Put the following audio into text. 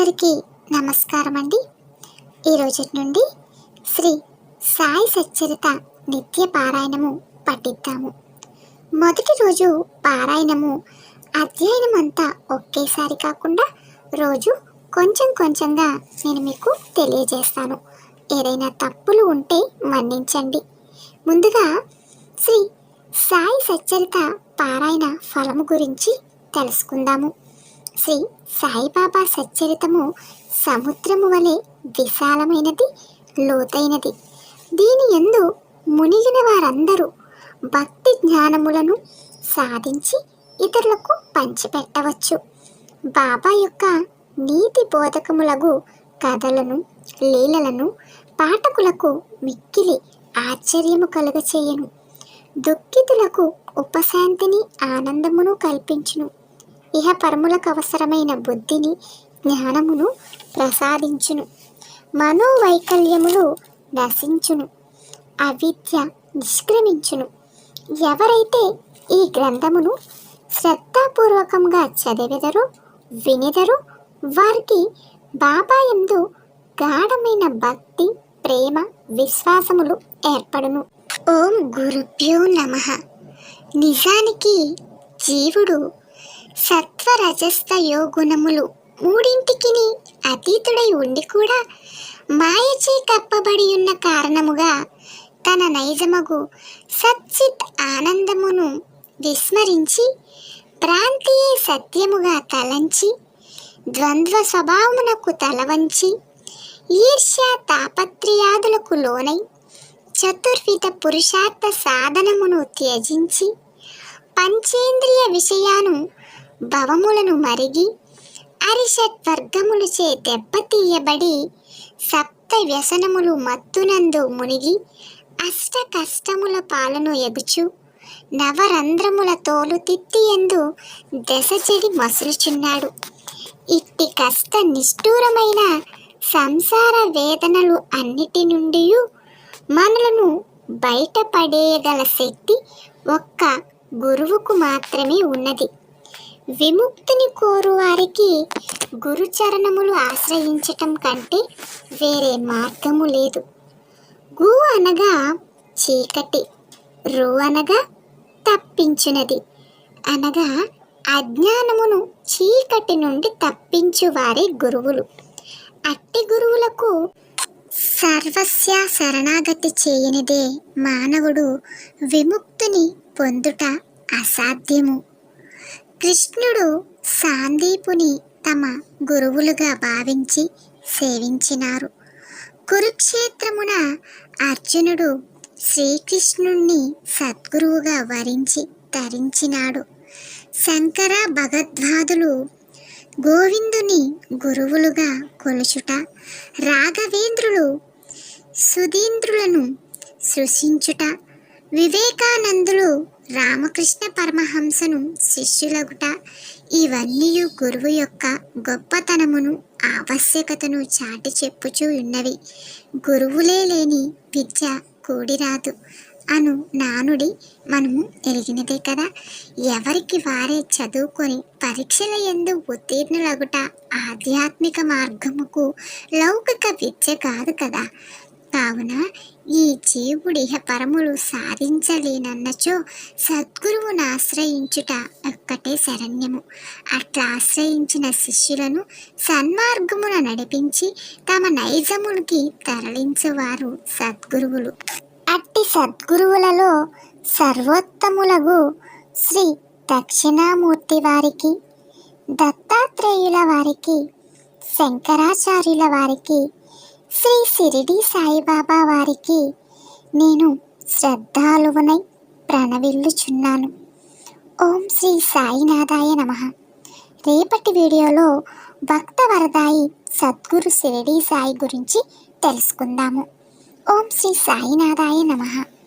అందరికీ నమస్కారం అండి ఈరోజు నుండి శ్రీ సాయి సచ్చరిత నిత్య పారాయణము పఠిద్దాము. మొదటి రోజు పారాయణము అధ్యయనం అంతా ఒకేసారి కాకుండా రోజు కొంచెం కొంచెంగా నేను మీకు తెలియజేస్తాను. ఏదైనా తప్పులు ఉంటే మన్నించండి. ముందుగా శ్రీ సాయి సచ్చరిత పారాయణ ఫలము గురించి తెలుసుకుందాము. శ్రీ సాయిబాబా సచ్చరితము సముద్రము వలె విశాలమైనది లోతైనది. దీని ఎందు మునిగిన వారందరూ భక్తి జ్ఞానములను సాధించి ఇతరులకు పంచిపెట్టవచ్చు. బాబా యొక్క నీతి బోధకములగు కథలను లీలలను పాఠకులకు మిక్కిలి ఆశ్చర్యము కలుగచేయను. దుఃఖితులకు ఉపశాంతిని ఆనందమును కల్పించును. ఇహ పరములకు అవసరమైన బుద్ధిని జ్ఞానమును ప్రసాదించును. మనోవైకల్యములు నశించును. అవిద్య నిష్క్రమించును. ఎవరైతే ఈ గ్రంథమును శ్రద్ధాపూర్వకంగా చదివెదరో వినెదరో వారికి బాబా ఎందు గాఢమైన భక్తి ప్రేమ విశ్వాసములు ఏర్పడును. ఓం గురుభ్యో నమ. నిజానికి జీవుడు సత్వరజస్త యోగుణములు మూడింటికిని అతీతుడై ఉండి కూడా మాయచే కప్పబడి ఉన్న కారణముగా తన నైజమగు సచ్చిత్ ఆనందమును విస్మరించి ప్రాంతీయ సత్యముగా తలంచి ద్వంద్వ స్వభావమునకు తలవంచి ఈర్ష్య తాపత్రయాదులకు లోనై చతుర్విధ పురుషార్థ సాధనమును త్యజించి పంచేంద్రియ విషయాను భవములను మరిగి అరిషట్ వర్గములచే దెబ్బతీయబడి సప్త వ్యసనములు మత్తునందు మునిగి అష్ట కష్టముల పాలను ఎగుచు నవరంధ్రముల తోలు తిత్తి ఎందు దశ చెడి మసులుచున్నాడు. ఇట్టి కష్ట నిష్ఠూరమైన సంసార వేదనలు అన్నిటి నుండి మనలను బయటపడేయగల శక్తి ఒక్క గురువుకు మాత్రమే ఉన్నది. విముక్తిని కోరువారికి గురుచరణములు ఆశ్రయించటం కంటే వేరే మార్గము లేదు. గు అనగా చీకటి రు అనగా తప్పించునది. అనగా అజ్ఞానమును చీకటి నుండి తప్పించు వారే గురువులు. అట్టి గురువులకు సర్వస్య శరణాగతి చేయనిదే మానవుడు విముక్తిని పొందుట అసాధ్యము. కృష్ణుడు సాందీపుని తమ గురువులుగా భావించి సేవించినారు. కురుక్షేత్రమున అర్జునుడు శ్రీకృష్ణుణ్ణి సద్గురువుగా వరించి ధరించినాడు శంకర భగద్వాదులు గోవిందుని గురువులుగా కొలుచుట రాఘవేంద్రులు సుధీంద్రులను సృశించుట వివేకానందులు రామకృష్ణ పరమహంసను శిష్యులగుట ఇవన్నీ గురువు యొక్క గొప్పతనమును ఆవశ్యకతను చాటి చెప్పుచూ ఉన్నవి. గురువులే లేని విద్య కూడిరాదు. అను నానుడి మనము ఎరిగినదే కదా. ఎవరికి వారే చదువుకొని పరీక్షల ఎందు ఉత్తీర్ణులగుట ఆధ్యాత్మిక మార్గముకు లౌకిక విద్య కాదు కదా. కావున ఈ జీవుడి పరములు సాధించలేనన్నచో సద్గురువును ఆశ్రయించుట ఒక్కటే శరణ్యము. అట్లా ఆశ్రయించిన శిష్యులను సన్మార్గమున నడిపించి తమ నైజములకి తరలించువారు సద్గురువులు. అట్టి సద్గురువులలో సర్వోత్తములగు శ్రీ దక్షిణామూర్తి వారికి దత్తాత్రేయుల వారికి శంకరాచార్యుల వారికి శ్రీ సిరిడి సాయిబాబా వారికి నేను శ్రద్ధాలువనై ప్రణవిల్లుచున్నాను. ఓం శ్రీ సాయినాథాయ నమ. రేపటి వీడియోలో భక్త వరదాయి సద్గురు సిరిడి సాయి గురించి తెలుసుకుందాము. ఓం శ్రీ సాయినాథాయ నమః.